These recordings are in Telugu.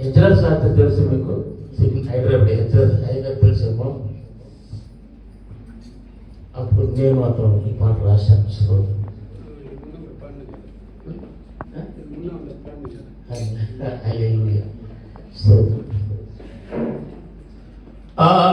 హెచ్ఆర్ శాస్త్రి తెలుసు మీకు. సివిల్ హైదరాబాద్ హెచ్ఆర్ హైదరాబాద్ తెలుసేమో. అప్పుడు నేను మాత్రం ఈ పాట రాశాను సో. ఆ.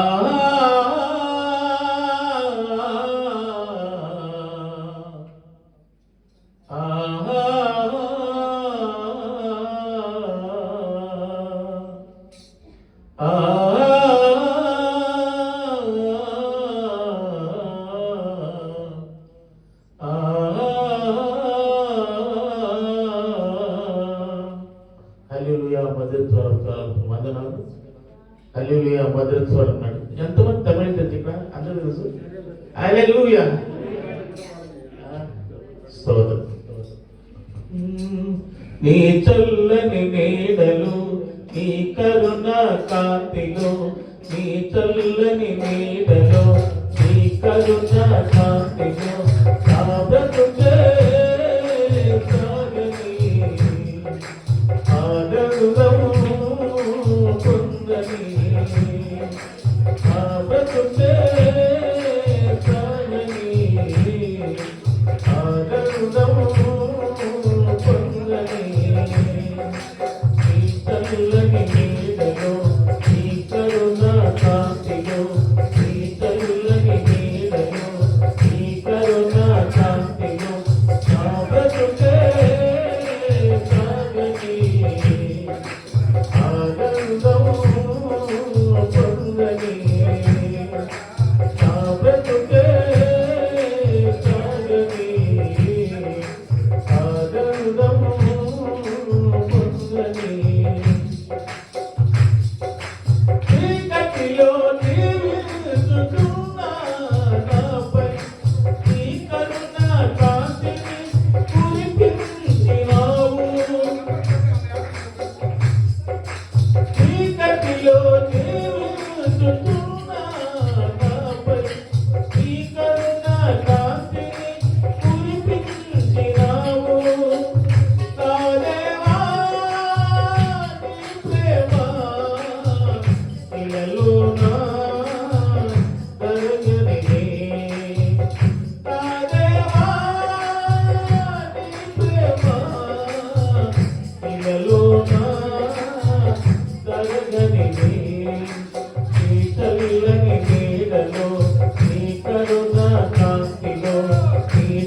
హల్లుయా మధ్యస్వరం చాలకు వందనాలు. హల్లుయా మధ్యస్వరం నాడు ఎంతమంది తమిళ తెలుసు ఇక్కడ? అందరూ తెలుసు? హల్లెలూయా. స్తోత్రం. నీ చల్లని నీడలు నీ కరుణ కాంతిలో నీ చల్లని నీడలో నీ కరుణ కాంతిలో. Lord.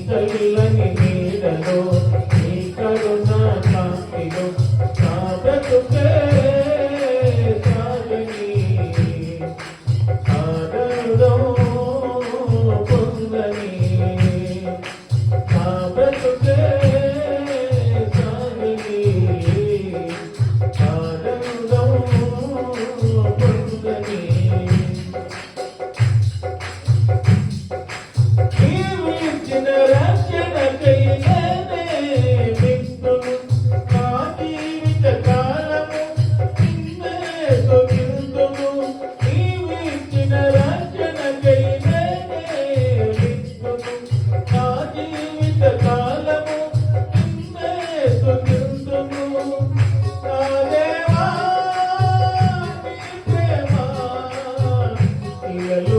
தள்ளி Aleluia.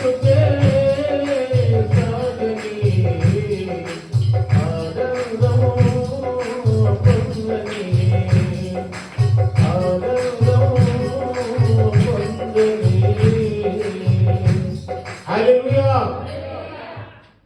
Thank you.